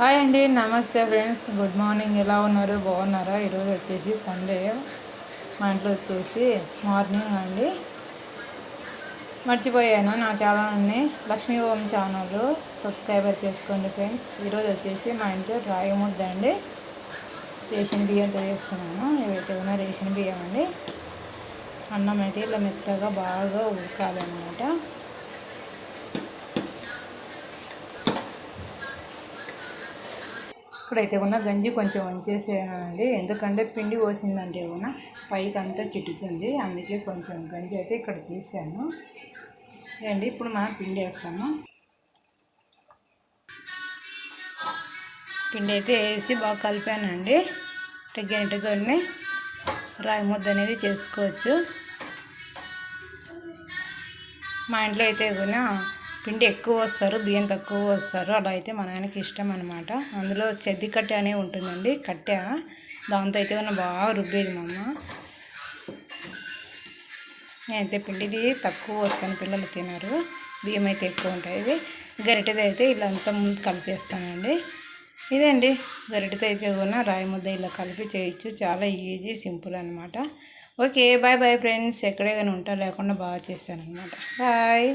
Hi అండి నమస్తే friends. Good morning. ఎలా ఉన్నారు? బాగున్నారా? ఈరోజు వచ్చేసి సండే. మా ఇంట్లో వచ్చేసి మార్నింగ్ అండి. మర్చిపోయాను. నా ఛానల్ని లక్ష్మీ ఓం ఛానల్ సబ్స్క్రైబర్ చేసుకోండి ఫ్రెండ్స్. ఈరోజు వచ్చేసి మా ఇంట్లో రాయి ముద్ద అండి. రేషన్ బియ్యంతో చేస్తున్నాను. ఏవైతే ఉన్నా రేషన్ బియ్యం అండి. అన్నం అయితే ఇలా మెత్తగా బాగా ఉడకాలన్నమాట. ఇప్పుడైతే ఉన్న గంజి కొంచెం వంచేసేయాలండి ఎందుకంటే పిండి పోసిందంటే ఉన్న పైకి అంతా చిట్టుతుంది అందుకే కొంచెం గంజి అయితే ఇక్కడ తీసాను. అండి ఇప్పుడు మనం పిండి వేస్తాము. పిండి అయితే వేసి బాగా కలిపానండి. గంటకొని రాయి ముద్ద అనేది చేసుకోవచ్చు. మా ఇంట్లో అయితే కూడా పిండి ఎక్కువ వస్తారు బియ్యం తక్కువ వస్తారు. అలా అయితే మా నాయనకి ఇష్టం అనమాట అందులో చెద్ది కట్టె అనే ఉంటుందండి కట్టె. దాంతో అయితే ఉన్న బాగా రుబ్బేది మా అమ్మ. నేనైతే పిండిది తక్కువ వస్తాను పిల్లలు తినరు. బియ్యం అయితే ఎక్కువ ఉంటాయి. గరిటెది అయితే ఇలా అంతా ముందు కలిపేస్తానండి. ఇదండి గరిటెతో అయితే కూడా రాయి ముద్ద ఇలా కలిపి చేయొచ్చు. చాలా ఈజీ సింపుల్ అనమాట ఓకే బాయ్ బాయ్ ఫ్రెండ్స్. ఎక్కడే కానీ ఉంటా లేకుండా బాగా చేస్తాను అనమాట బాయ్.